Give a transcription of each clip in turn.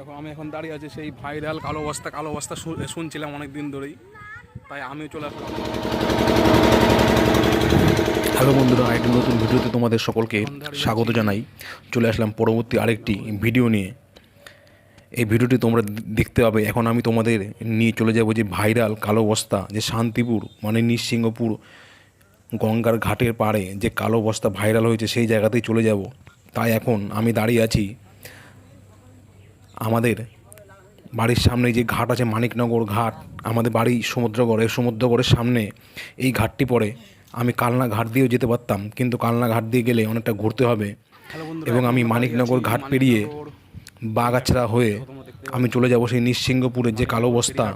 দেখো আমি এখন দাঁড়িয়ে আছি সেই ভাইরাল কালো বস্তা কালো বস্তা শুনছিলাম অনেক দিন ধরেই। তাই আমিও চলে আসলাম। হ্যালো বন্ধুরা একটি নতুন ভিডিওতে তোমাদের সকলকে স্বাগত জানাই। চলে আসলাম পরবর্তী আরেকটি ভিডিও নিয়ে। এই ভিডিওটি তোমরা দেখতে পাবে। এখন আমি তোমাদের নিয়ে চলে যাব যে ভাইরাল কালো বস্তা যে শান্তিপুর মানে নিঃসিংহপুর গঙ্গার ঘাটের পাড়ে যে কালো বস্তা ভাইরাল হয়েছে সেই জায়গাতেই চলে যাব। তাই এখন আমি দাঁড়িয়ে আছি আমাদের বাড়ির সামনে যে ঘাট আছে মানিকনগর ঘাট আমাদের বাড়ি সমুদ্রগড় এই সমুদ্রগড়ের সামনে এই ঘাটটি পড়ে। আমি কালনা ঘাট দিয়েও যেতে পারতাম কিন্তু কালনা ঘাট দিয়ে গেলে অনেকটা ঘুরতে হবে। এবং আমি মানিকনগর ঘাট পেরিয়ে বাগাছড়া হয়ে আমি চলে যাব সেই নিঃসিংহপুরের যে কালো বস্তা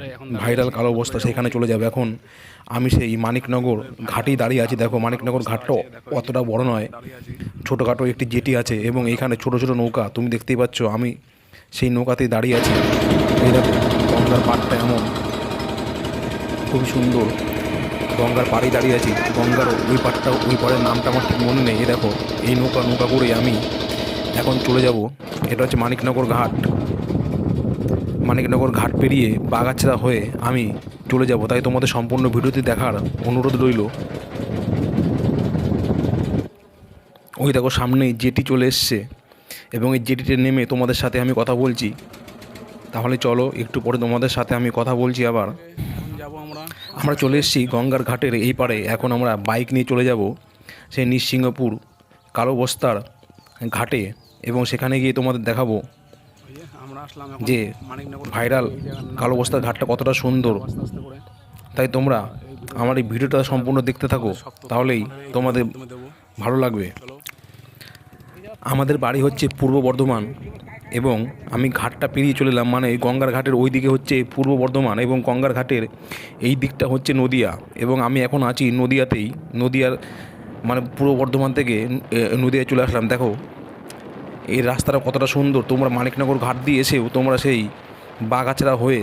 ভাইরাল কালো বস্তা সেখানে চলে যাবে। এখন আমি সেই মানিকনগর ঘাটেই দাঁড়িয়ে আছি। দেখো মানিকনগর ঘাটটা অতটা বড় নয়। ছোটোখাটো একটি জেটি আছে এবং এইখানে ছোট ছোট নৌকা তুমি দেখতেই পাচ্ছ। আমি সেই নৌকাতেই দাঁড়িয়ে আছি। এই দেখো, গঙ্গার পাড়টা এমন। খুবই সুন্দর। গঙ্গার পাড়ে দাঁড়িয়ে আছি। গঙ্গার ওই পাড়টা ওই পাড়ের নামটা আমার ঠিক মনে নেই। এই দেখো, এই নৌকা নৌকা করে আমি এখন চলে যাব। এটা হচ্ছে মানিকনগর ঘাট। মানিকনগর ঘাট পেরিয়ে বাগাছড়া হয়ে আমি চলে যাব। তাই তোমাদের সম্পূর্ণ ভিডিওটি দেখার অনুরোধ রইল। ওই দেখো, সামনেই জেটি চলে এসছে। এবং এই জেটিতে নেমে তোমাদের সাথে আমি কথা বলছি। তাহলে চলো, একটু পরে তোমাদের সাথে আমি কথা বলছি আবার। আমরা চলে এসেছি গঙ্গার ঘাটের এই পারে এখন আমরা বাইক নিয়ে চলে যাব সেই নিঃসিংহপুর কালো বস্তার ঘাটে এবং সেখানে গিয়ে তোমাদের দেখাবো যে ভাইরাল কালো বস্তার ঘাটটা কতটা সুন্দর। তাই তোমরা আমার এই ভিডিওটা সম্পূর্ণ দেখতে থাকো, তাহলেই তোমাদের ভালো লাগবে। আমাদের বাড়ি হচ্ছে পূর্ব বর্ধমান এবং আমি ঘাটটা পেরিয়ে চলে এলাম মানে গঙ্গার ঘাটের ওই দিকে হচ্ছে পূর্ব বর্ধমান এবং গঙ্গার ঘাটের এই দিকটা হচ্ছে নদিয়া এবং আমি এখন আছি নদিয়াতেই, নদিয়ার মানে পূর্ব বর্ধমান থেকে নদিয়ায় চলে আসলাম। দেখো, এই রাস্তাটা কতটা সুন্দর। তোমরা মানিকনগর ঘাট দিয়ে এসেও তোমরা সেই বাগাছড়া হয়ে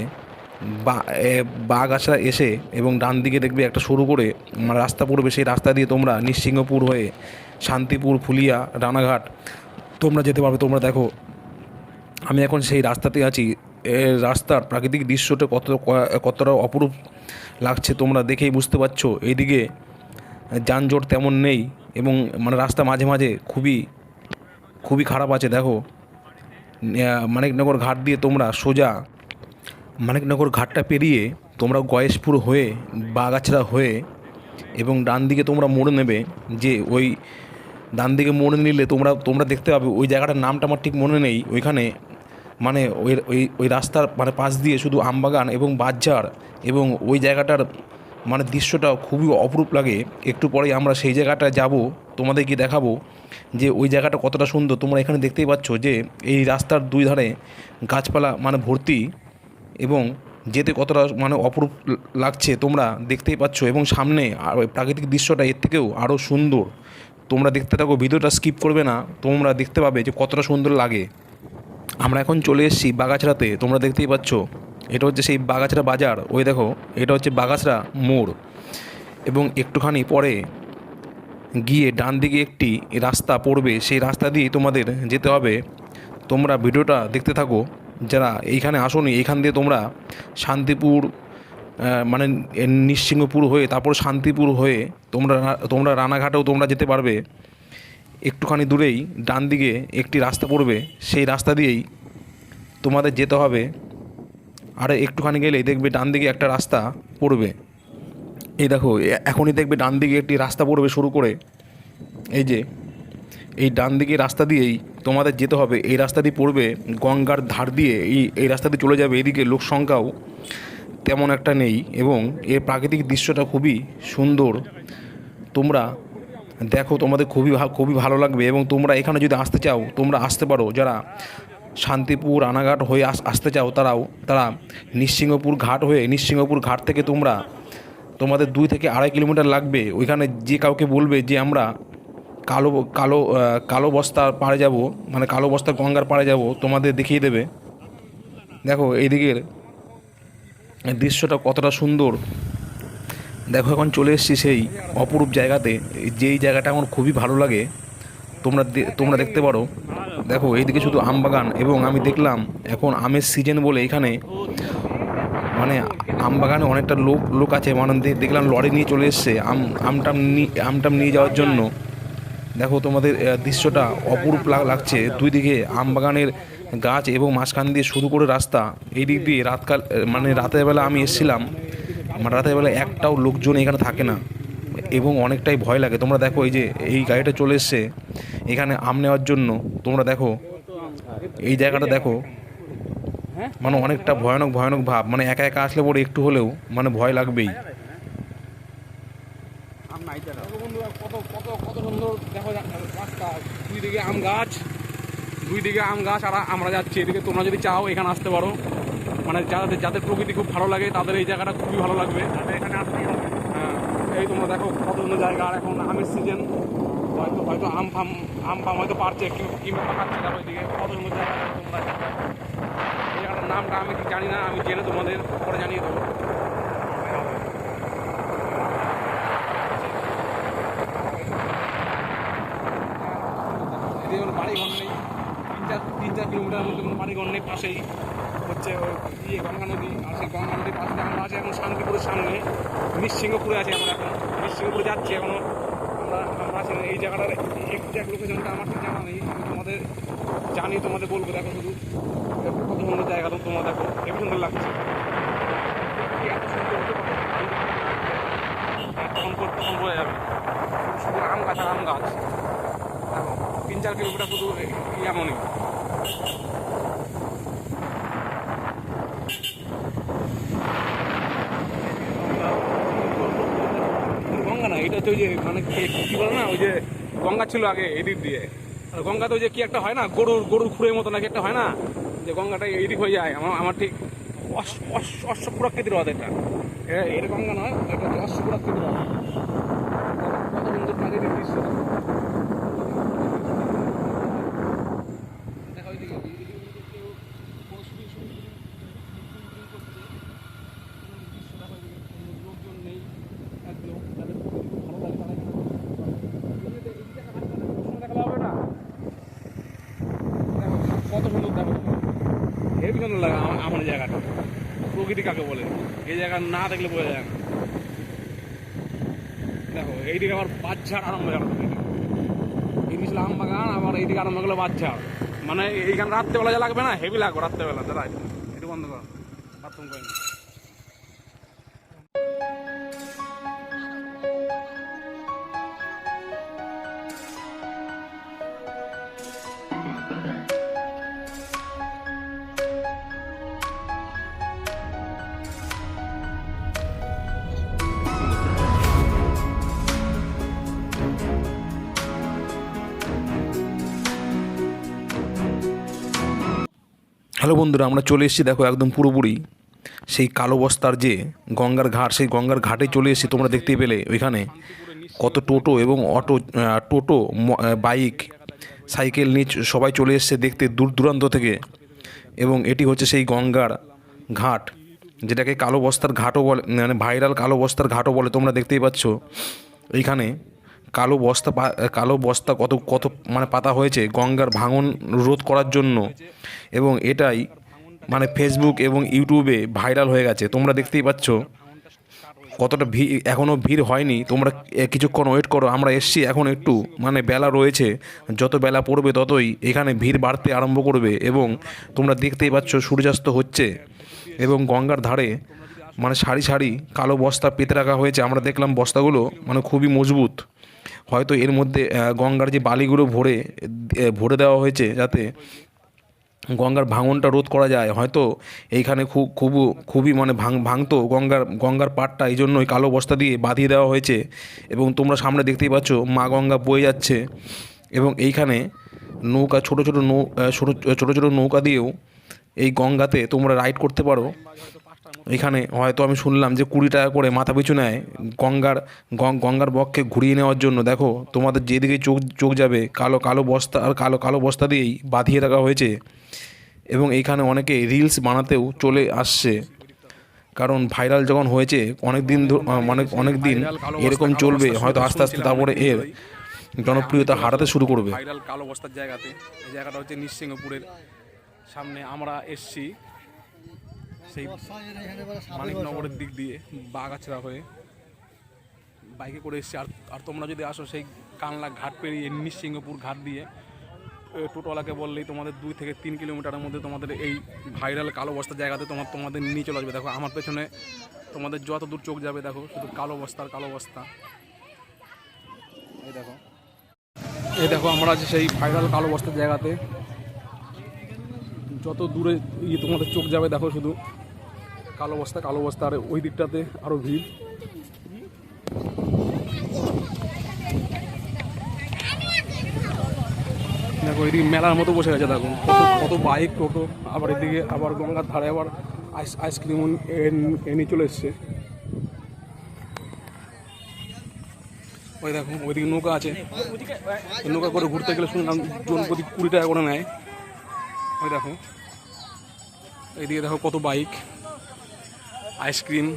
বাগাছড়া এসে এবং ডান দিকে দেখবে একটা শুরু করে মানে রাস্তা পড়বে, সেই রাস্তা দিয়ে তোমরা নিঃসিংহপুর হয়ে শান্তিপুর, ফুলিয়া, রানাঘাট। তোমরা যেতে পারবে, তোমরা দেখো। আমি এখন সেই রাস্তাতে আছি। রাস্তার প্রাকৃতিক দৃশ্যটা কত কতটা অপরূপ লাগছে তোমরা দেখেই বুঝতে পারছ। এইদিকে যানজট তেমন নেই এবং মানে রাস্তা মাঝে মাঝে খুবই খুবই খারাপ আছে, দেখো। মানিকনগর ঘাট দিয়ে তোমরা সোজা মানিকনগর ঘাটটা পেরিয়ে তোমরা গয়েশপুর হয়ে বাগাছড়া হয়ে এবং ডান দিকে তোমরা মোড় নেবে যে ওই ডান দিকে মোড় নিলে তোমরা তোমরা দেখতে পাবে ওই জায়গাটার নামটা আমার ঠিক মনে নেই। ওইখানে মানে ওই ওই ওই রাস্তার মানে পাশ দিয়ে শুধু আমবাগান এবং বাজার এবং ওই জায়গাটার মানে দৃশ্যটা খুবই অপরূপ লাগে। একটু পরেই আমরা সেই জায়গাটা যাব তোমাদেরকে দেখাবো যে ওই জায়গাটা কতটা সুন্দর। তোমরা এখানে দেখতেই পাচ্ছ যে এই রাস্তার দুই ধারে গাছপালা মানে ভর্তি এবং যেতে কতটা মানে অপরূপ লাগছে তোমরা দেখতেই পাচ্ছ এবং সামনে আর ওই প্রাকৃতিক দৃশ্যটা এর থেকেও আরও সুন্দর। তোমরা দেখতে থাকো, ভিডিওটা স্কিপ করবে না, তোমরা দেখতে পাবে যে কতটা সুন্দর লাগে। আমরা এখন চলে এসেছি বাগাছড়াতে, তোমরা দেখতেই পাচ্ছ, এটা হচ্ছে সেই বাগাছড়া বাজার, ওই দেখো, এটা হচ্ছে বাগাছড়া মোড়। এবং একটুখানি পরে গিয়ে ডান দিকে একটি রাস্তা পড়বে, সেই রাস্তা দিয়ে তোমাদের যেতে হবে। তোমরা ভিডিওটা দেখতে থাকো, যারা এইখানে আসোনি এইখান দিয়ে তোমরা শান্তিপুর মানে এ নিঃসিংহপুর হয়ে, তারপর শান্তিপুর হয়ে তোমরা তোমরা রানাঘাটেও তোমরা যেতে পারবে। একটুখানি দূরেই, ডান দিকে একটি রাস্তা পড়বে। সেই রাস্তা দিয়েই তোমাদের যেতে হবে। আর একটুখানি গেলেই দেখবে ডান দিকে একটা রাস্তা পড়বে। এই দেখো এখনই দেখবে ডান দিকে একটি রাস্তা পড়বে শুরু করে। এই যে, এই ডান দিকে রাস্তা দিয়েই তোমাদের যেতে হবে। এই রাস্তা দিয়ে পড়বে গঙ্গার ধার দিয়ে। এই এই রাস্তা দিয়ে চলে যাবে। এদিকে লোক সংখ্যাও তেমন একটা নেই এবং এর প্রাকৃতিক দৃশ্যটা খুবই সুন্দর। তোমরা দেখো, তোমাদের খুবই খুবই ভালো লাগবে এবং তোমরা এখানে যদি আসতে চাও, তোমরা আসতে পারো। যারা শান্তিপুর, রানাঘাট হয়ে আস, আসতে চাও, তারাও, তারা নিঃসিংহপুর ঘাট হয়ে নিঃসিংহপুর ঘাট থেকে তোমরা তোমাদের দুই থেকে আড়াই কিলোমিটার লাগবে। ওইখানে যে কাউকে বলবে যে, আমরা কালো কালো কালো বস্তার পাড়ে যাব মানে কালো বস্তার গঙ্গার পাড়ে যাব, তোমাদের দেখিয়ে দেবে। দেখো, এইদিকের দৃশ্যটা কতটা সুন্দর। দেখো, এখন চলে এসেছি সেই অপরূপ জায়গাতে। যেই জায়গাটা আমার খুবই ভালো লাগে, তোমরা তোমরা দেখতে পারো। দেখো, এইদিকে শুধু আম বাগান এবং আমি দেখলাম এখন আমের সিজন বলে এখানে মানে আম বাগানে অনেকটা লোক লোক আছে। মানে দেখলাম লরি নিয়ে চলে এসছে আম আমটাম নিয়ে আমটাম নিয়ে যাওয়ার জন্য। দেখো, তোমাদের দৃশ্যটা অপরূপ লাগ- লাগছে। দুই দিকে আম বাগানের গাছ এবং মাঝখান দিয়ে শুরু করে রাস্তা এই দিক দিয়ে রাতকাল মানে রাতের বেলা আমি এসেছিলাম মানে রাতের বেলা একটাও লোকজন এখানে থাকে না এবং অনেকটাই ভয় লাগে। তোমরা দেখো এই যে এই গাড়িটা চলে এসছে, এখানে আম নেওয়ার জন্য, তোমরা দেখো, এই জায়গাটা দেখো মানে অনেকটা ভয়ানক ভয়ানক ভাব মানে একা একা আসলে পরে একটু হলেও মানে ভয় লাগবেই। কত কত সুন্দর, দেখো রাস্তা, দুই দিকে আম গাছ দুই দিকে আম গাছ আর আমরা যাচ্ছি। এদিকে তোমরা যদি চাও এখানে আসতে পারো। মানে যাদের যাদের প্রকৃতি খুব ভালো লাগে তাদের এই জায়গাটা খুবই ভালো লাগবে। এখানে আসতেই হবে। হ্যাঁ এই তোমরা দেখো কত সুন্দর জায়গা। আর এখন আমের সিজন হয়তো হয়তো আম ফাম আম ফাম হয়তো পারছে। কি- কিংবা পাকাচ্ছে না ওইদিকে। কত সুন্দর জায়গা তোমরা। এই জায়গাটার নামটা আমি জানি না আমি জেনে তোমাদের পরে জানিয়ে দেবো এদিকে কোনো বাড়ি ঘর নেই তিন চার তিন চার কিলোমিটার নেই পাশেই হচ্ছে ইয়ে গঙ্গা নদী, আর সেই গঙ্গা নদীর পাশে আমরা আছি এখন শান্তিপুরের সামনে নিশ্চিঙ্গপুরে আছি আমরা এখন। নিশ্চিঙ্গপুরে যাচ্ছি এখনও আমরা আমরা আছি এই জায়গাটার এক্সাক্ট লোকেশনটা আমার ঠিক জানা নেই। আমি তোমাদের জানি, তোমাদের বলব। দেখো শুধু। কত সুন্দর জায়গা তো তোমরা দেখো। লাগছে। এত সুন্দর পারে? তখন তখন যাবে। শুধু আম গাছ আর আম গাছ। তিন চার কিলোমিটার শুধু এমনই গঙ্গা না এটা হচ্ছে ওই যে মানে কি- বলে না, ওই যে গঙ্গা ছিল আগে, এদিক দিয়ে। আর গঙ্গাতে ওই যে কি একটা হয় না, গরুর গরুর খুঁড়ের মতো নাকি একটা হয় না, যে গঙ্গাটা এদিক হয়ে যায়। আমার আমার ঠিক অশ্ব প্রকৃতির হ্রদ এটা। এটা গঙ্গা নয়, এটা হচ্ছে অশ্বপুরাকৃতির হ্রদ। কত সুন্দর প্রাকৃতিক দৃশ্য দেখা ওইদিকে ওইদিকে কেউ পশুরি শুরু করছে দৃশ্য দেখা ওইদিকে কোনো লোকজন নেই একদম যাদের খুব ভালো লাগে তারা এখানে এদিকে এদিকে একটা হাঁটতে হাঁটতে কোনো সময় দেখালে হবে না দেখো কত সুন্দর দেখো সুন্দর লাগে আমার জায়গাটা। প্রকৃতি কাকে বলে? এই জায়গা না দেখলে বোঝা যায় না। দেখো, এইদিকে আমার বাচ্চার আরম্ভ গেল এদিকে ছিল আম বাগান আমার এইদিকে আরম্ভ করলে বাচ্চা। মানে এইখানে রাত্রেবেলা যা লাগবে না, হেভি লাগবে রাত্রেবেলা। দাদা একটু বন্ধ করো। বাথরুম করে নি। হ্যালো বন্ধুরা, আমরা চলে এসেছি দেখো একদম পুরোপুরি সেই কালো বস্তার যে গঙ্গার ঘাট, সেই গঙ্গার ঘাটে চলে এসেছি, তোমরা দেখতেই পেলে ওইখানে কত টোটো এবং অটো টোটো বাইক, সাইকেল নিয়ে সবাই চলে এসেছে দেখতে দূর দূরান্ত থেকে এবং এটি হচ্ছে সেই গঙ্গার ঘাট, যেটাকে কালো বস্তার ঘাটও বলে মানে ভাইরাল কালো বস্তার ঘাটও বলে তোমরা দেখতেই পাচ্ছ। এইখানে কালো বস্তা কালো বস্তা কত কত মানে পাতা হয়েছে, গঙ্গার ভাঙন রোধ করার জন্য। এবং এটাই মানে ফেসবুক এবং ইউটিউবে ভাইরাল হয়ে গেছে। তোমরা দেখতেই পাচ্ছ কতটা ভিড় এখনও ভিড় হয়নি। তোমরা কিছুক্ষণ ওয়েট করো, আমরা এসছি এখন একটু মানে বেলা রয়েছে, যত বেলা পড়বে ততই এখানে ভিড় বাড়তে আরম্ভ করবে। এবং তোমরা দেখতেই পাচ্ছ সূর্যাস্ত হচ্ছে এবং গঙ্গার ধারে মানে সারি সারি কালো বস্তা পেতে রাখা হয়েছে। আমরা দেখলাম বস্তাগুলো মানে খুবই মজবুত। হয়তো এর মধ্যে গঙ্গার যে বালিগুলো ভরে ভরে দেওয়া হয়েছে যাতে গঙ্গার ভাঙনটা রোধ করা যায়, হয়তো এইখানে খুব খুব, খুবই মানে ভাঙ, ভাঙতো গঙ্গার গঙ্গার পাড়টা, এই জন্য জন্যই কালো বস্তা দিয়ে বাঁধিয়ে দেওয়া হয়েছে। এবং তোমরা সামনে দেখতেই পাচ্ছ, মা গঙ্গা বয়ে যাচ্ছে। এবং এইখানে নৌকা, ছোট ছোট নৌ ছোটো ছোটো ছোটো নৌকা দিয়েও এই গঙ্গাতে তোমরা রাইড করতে পারো। এখানে হয়তো আমি শুনলাম যে কুড়ি টাকা করে মাথা পিছু নেয় গঙ্গার গঙ্গার বক্ষে ঘুরিয়ে নেওয়ার জন্য। দেখো, তোমাদের যেদিকে চোখ চোখ যাবে, কালো কালো বস্তা, আর কালো কালো বস্তা দিয়েই বাঁধিয়ে রাখা হয়েছে। এবং এইখানে অনেকে রিলস বানাতেও চলে আসছে। কারণ ভাইরাল যখন হয়েছে অনেক দিন মানে অনেক দিন এরকম চলবে, হয়তো আস্তে আস্তে তারপরে এর জনপ্রিয়তা হারাতে শুরু করবে। ভাইরাল কালো বস্তার জায়গাতে, এই জায়গাটা হচ্ছে নিঃসিংহপুরের সামনে আমরা এসছি। সেই মানিকনগরের দিক দিয়ে বাগাছড়া হয়ে বাইকে করে এসছি। আর আর তোমরা যদি আসো সেই কানলা ঘাট পেরিয়ে নিঃসিংহপুর ঘাট দিয়ে টোটোওয়ালাকে বললেই তোমাদের দুই থেকে তিন কিলোমিটারের মধ্যে তোমাদের এই ভাইরাল কালো বস্তার জায়গাতে তোমার তোমাদের নিয়ে চলে আসবে দেখো, আমার পেছনে তোমাদের যত দূর চোখ যাবে, দেখো, শুধু কালো বস্তার কালো বস্তা। এই দেখো। এই দেখো, আমরা আছি সেই ভাইরাল কালো বস্তার জায়গাতে। যত দূরে ইয়ে তোমাদের চোখ যাবে, দেখো শুধু কালো বস্তা কালো বস্তা আর ওই দিকটাতে আরও ভিড়। দেখো, এদিকে মেলার মতো বসে গেছে দেখো। কত বাইক টোটো আবার এদিকে আবার গঙ্গার ধারে আবার আইস, আইসক্রিম এনে চলে এসছে। ওই দেখো, ওইদিকে নৌকা আছে। নৌকা করে ঘুরতে গেলে শুনলাম জন প্রতি কুড়ি টাকা করে নেয়। ওই দেখো, এইদিকে দেখো কত বাইক। আইসক্রিম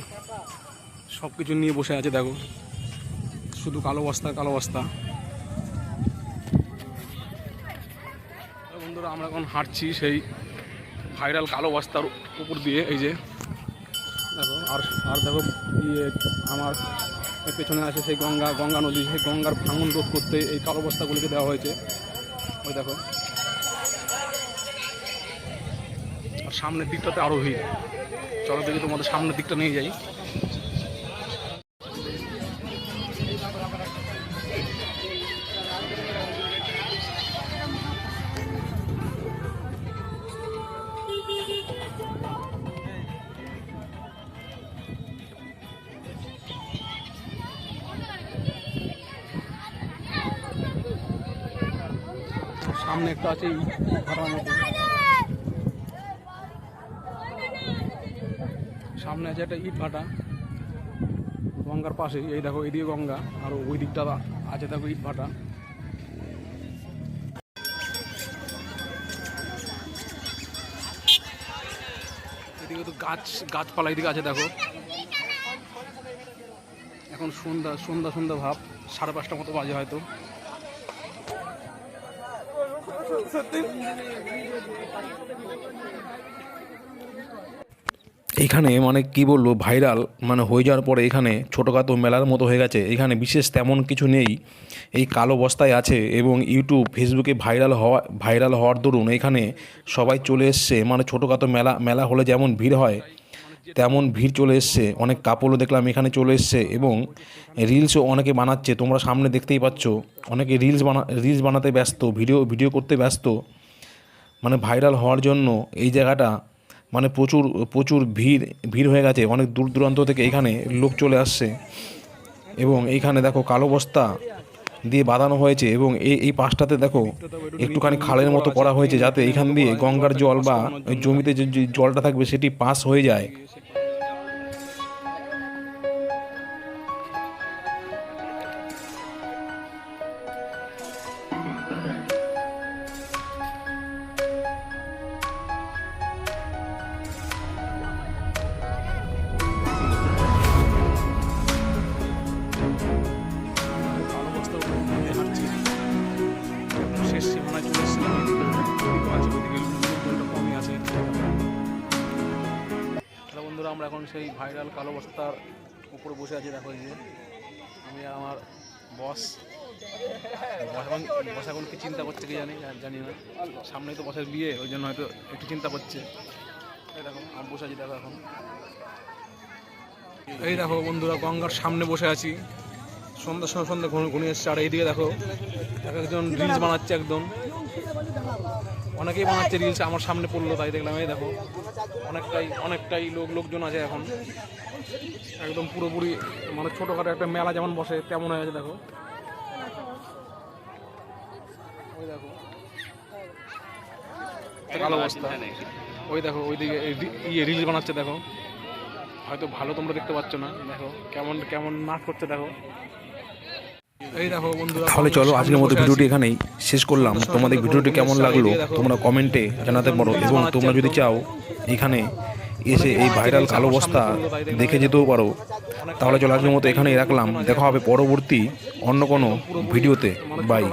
সব কিছু নিয়ে বসে আছে, দেখো। শুধু কালো বস্তা কালো বস্তা। বন্ধুরা, আমরা এখন হাঁটছি সেই ভাইরাল কালো বস্তার উপর দিয়ে, এই যে। দেখো, আর আর দেখো ইয়ে আমার পেছনে আছে সেই গঙ্গা গঙ্গা নদী। সেই গঙ্গার ভাঙন রোধ করতে এই কালো বস্তাগুলিকে দেওয়া হয়েছে। ওই দেখো। আর সামনের দিকটাতে ভিড়। চলো দেখি তোমাদের সামনের দিকটা নিয়ে যাই। সামনে একটা আছে ভাড়ার মতো সামনে আছে একটা ইট ভাটা, গঙ্গার পাশে, এই দেখো এইদিকে গঙ্গা, আর ওই দিকটা আছে দেখো ইট ভাটা। এদিকে তো গাছ, গাছপালা এদিকে আছে দেখো। এখন সন্ধ্যা সন্ধ্যা সন্ধ্যা ভাব, সাড়ে পাঁচটা মতো বাজে হয়তো। এইখানে মানে কি বলব ভাইরাল মানে হয়ে যাওয়ার পরে এখানে ছোটোখাটো মেলার মতো হয়ে গেছে। এখানে বিশেষ তেমন কিছু নেই। এই কালো বস্তায় আছে এবং ইউটিউব ফেসবুকে ভাইরাল হওয়া ভাইরাল হওয়ার দরুন এখানে সবাই চলে এসছে। মানে ছোটোখাটো মেলা মেলা হলে যেমন ভিড় হয়, তেমন ভিড় চলে এসছে। অনেক কাপড়ও দেখলাম এখানে চলে এসছে এবং রিলসও অনেকে বানাচ্ছে। তোমরা সামনে দেখতেই পাচ্ছ, অনেকে রিলস বানা রিলস বানাতে ব্যস্ত ভিডিও ভিডিও করতে ব্যস্ত। মানে ভাইরাল হওয়ার জন্য এই জায়গাটা মানে প্রচুর প্রচুর ভিড় ভিড় হয়ে গেছে। অনেক দূর দূরান্ত থেকে এখানে লোক চলে আসছে। এবং এইখানে দেখো কালো বস্তা দিয়ে বাঁধানো হয়েছে এবং এই এই পাশটাতে দেখো একটুখানি খালের মতো করা হয়েছে যাতে এখান দিয়ে গঙ্গার জল বা জমিতে যে জলটা থাকবে সেটি পাস হয়ে যায়। সেই ভাইরাল কালো বস্তার উপরে বসে আছে, দেখো যে। আমি আমার বস বস এখন কি চিন্তা করছে কি জানি জানি না। সামনেই তো বসের বিয়ে, ওই জন্য হয়তো একটু চিন্তা করছে। এই দেখো, আমি বসে আছি, দেখো এখন। এই দেখো বন্ধুরা, গঙ্গার সামনে বসে আছি। সন্ধ্যা সন্ধ্যা ঘন ঘনিয়ে এসছে। আর এইদিকে দেখো, এক একজন রিলস বানাচ্ছে একদম। অনেকেই বানাচ্ছে রিলস আমার সামনে পড়ল, তাই দেখলাম, এই দেখো, অনেকটাই অনেকটাই লোক, লোকজন আছে এখন। একদম পুরোপুরি মানে ছোটোখাটো একটা মেলা যেমন বসে, তেমন হয়ে আছে দেখো। ওই দেখো। কালো অবস্থা ওই দেখো, ওইদিকে ইয়ে রিলস বানাচ্ছে, দেখো। হয়তো ভালো তোমরা দেখতে পাচ্ছ না, দেখো, কেমন কেমন নাচ করছে, দেখো। তাহলে চলো আজকের মতো ভিডিওটি এখানেই শেষ করলাম। তোমাদের ভিডিওটি কেমন লাগল তোমরা কমেন্টে জানাতে পারো এবং তোমরা যদি চাও এখানে এসে এই ভাইরাল কালো বস্তা দেখে যেতেও পারো। তাহলে চলো আজকের মতো এখানেই রাখলাম। দেখা হবে পরবর্তী অন্য কোনো ভিডিওতে। বাই